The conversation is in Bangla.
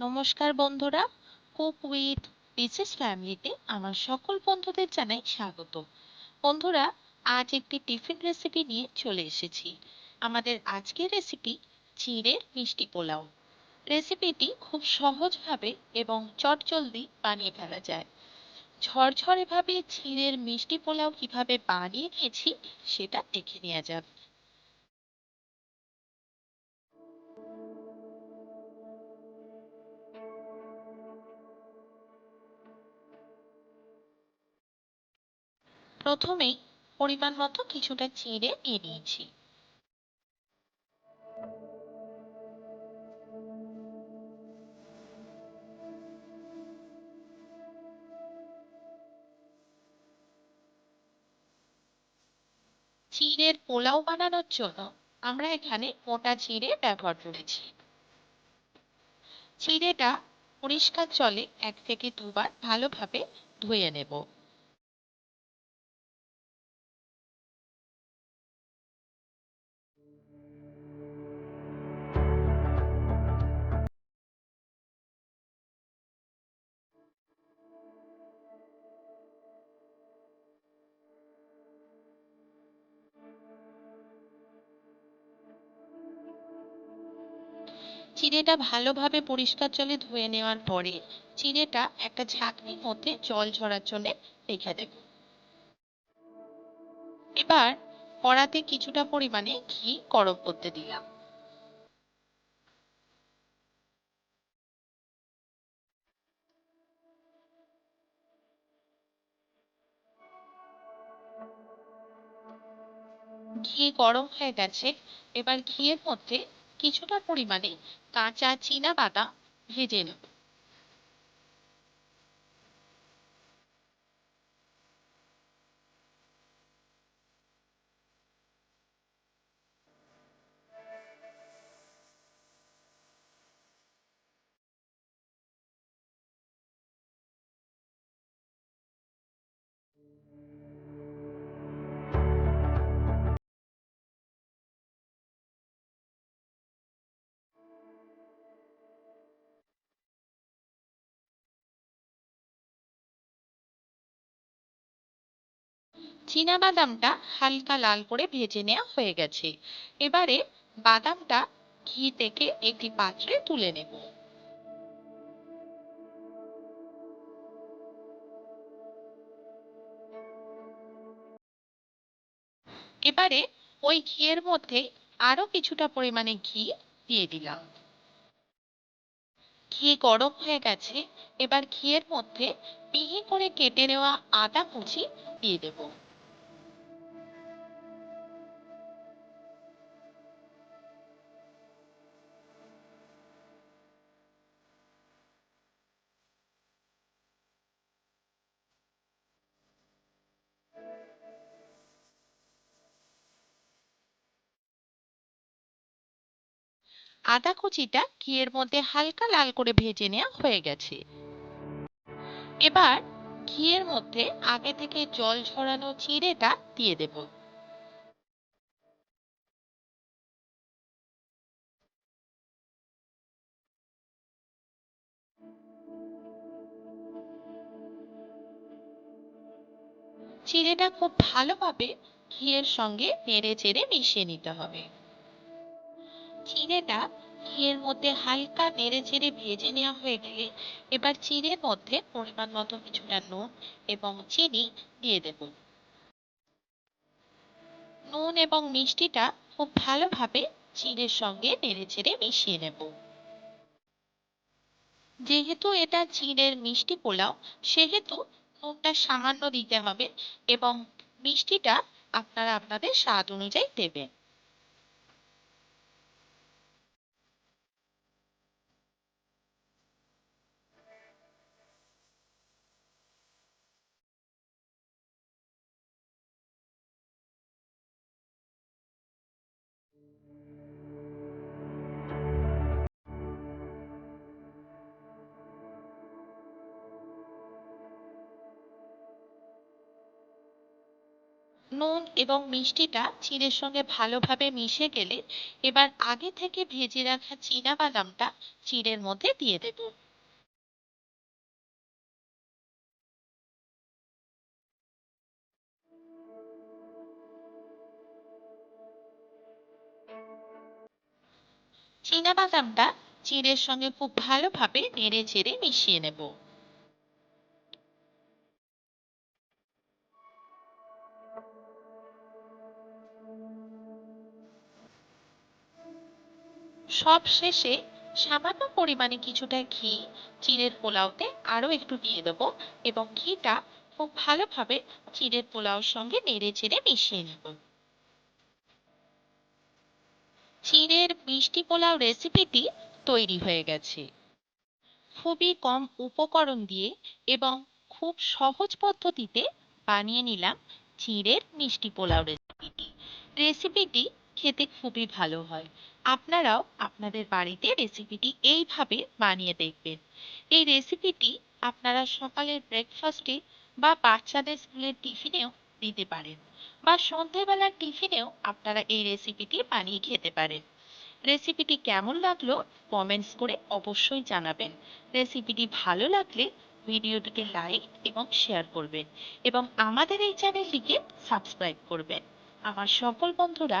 নমস্কার বন্ধুরা, কুক উইথ মিসেস ফ্যামিলিতে আমার সকল বন্ধুদের জানাই স্বাগত। বন্ধুরা, আজ একটি টিফিন রেসিপি নিয়ে চলে এসেছি। আমাদের আজকের রেসিপি চিড়ের মিষ্টি পোলাও। রেসিপিটি খুব সহজভাবে এবং চটজলদি বানিয়ে ফেলা যায়। ঝরঝরেভাবে চিড়ের মিষ্টি পোলাও কীভাবে বানিয়ে নিয়েছি, সেটা দেখে নেওয়া যাক। প্রথমেই পরিমাণ মতো কিছুটা চিড়ে নিয়ে নিয়েছি। চিড়ের পোলাও বানানোর জন্য আমরা এখানে মোটা চিড়ে ব্যবহার করেছি। চিড়েটা পরিষ্কার জলে এক থেকে দুবার ভালোভাবে ধুয়ে নেব। চিড়েটা ভালোভাবে পরিষ্কার জলে ধুয়ে নেওয়ার পরে চিড়েটা একটা ঝাঁকনির মধ্যে জল ঝরার জন্য রেখে দেব। এবার কড়াতে কিছুটা পরিমাণে ঘি গরম করতে দিলাম। ঘি গরম হয়ে গেছে, এবার ঘিয়ের মধ্যে কিছুটা পরিমাণে কাঁচা বাদাম ভেজে নেব বাদামটা হালকা লাল করে ভেজে নেওয়া হয়ে গেছে। এবারে বাদামটা ঘি থেকে একটি পাত্রে তুলে নেব। এবারে ওই ঘিয়ের মধ্যে আরও কিছুটা পরিমাণে ঘি দিয়ে দিলাম। ঘি গরম হয়ে গেছে, এবার ঘিয়ের মধ্যে মিহি করে কেটে নেওয়া আদা কুচি দিয়ে দেবো। আদা কুচিটা ঘিয়ের মধ্যে হালকা লাল করে ভেজে নেওয়া হয়ে গেছে। এবার ঘিয়ের মধ্যে আগে থেকে জল ঝরানো চিড়েটা দিয়ে দেব। চিড়েটা খুব ভালোভাবে ঘিয়ের সঙ্গে নেড়ে চেড়ে মিশিয়ে নিতে হবে। চিড়েটা ঘিয়ের মধ্যে হালকা নেড়ে চেড়ে ভেজে নেওয়া হয়ে গেলে এবার চিড়ের মধ্যে পরিমাণ মতো কিছুটা নুন এবং চিনি দিয়ে দেব। নুন এবং মিষ্টিটা খুব ভালোভাবে চিড়ের সঙ্গে নেড়ে চেড়ে মিশিয়ে নেব। যেহেতু এটা চিড়ের মিষ্টি পোলাও, সেহেতু নুনটা সামান্য দিতে হবে এবং মিষ্টিটা আপনারা আপনাদের স্বাদ অনুযায়ী দেবেন। নুন এবং মিষ্টিটা চিড়ের সঙ্গে ভালোভাবে মিশে গেলে এবার আগে থেকে ভেজে রাখা চীনা বাদামটা চিড়ের মধ্যে দিয়ে দেব। চীনা বাদামটা চিড়ের সঙ্গে খুব ভালোভাবে নেড়ে চেড়ে মিশিয়ে নেব। সব শেষে সামান্য পরিমাণে কিছুটা ঘি, চিড়ের পোলাওতে আরও একটু দিয়ে দেবো এবং ঘিটা খুব ভালোভাবে চিড়ের পোলাওর সঙ্গে নেড়ে চেড়ে মিশিয়ে নেব। চিড়ের মিষ্টি পোলাও রেসিপিটি তৈরি হয়ে গেছে। খুবই কম উপকরণ দিয়ে এবং খুব সহজ পদ্ধতিতে বানিয়ে নিলাম চিড়ের মিষ্টি পোলাও রেসিপিটি। রেসিপিটি খেতে খুবই ভালো হয়। আপনারাও আপনাদের বাড়িতে রেসিপিটি এইভাবে বানিয়ে দেখবেন। এই রেসিপিটি আপনারা সকালের ব্রেকফাস্টে বা বাচ্চাদের স্কুলের টিফিনেও দিতে পারেন বা সন্ধেবেলার টিফিনেও আপনারা এই রেসিপিটি বানিয়ে খেতে পারেন। রেসিপিটি কেমন লাগল কমেন্টস করে অবশ্যই জানাবেন। রেসিপিটি ভালো লাগলে ভিডিওটিকে লাইক এবং শেয়ার করবেন এবং আমাদের এই চ্যানেলটিকে সাবস্ক্রাইব করবেন। আমার সকল বন্ধুরা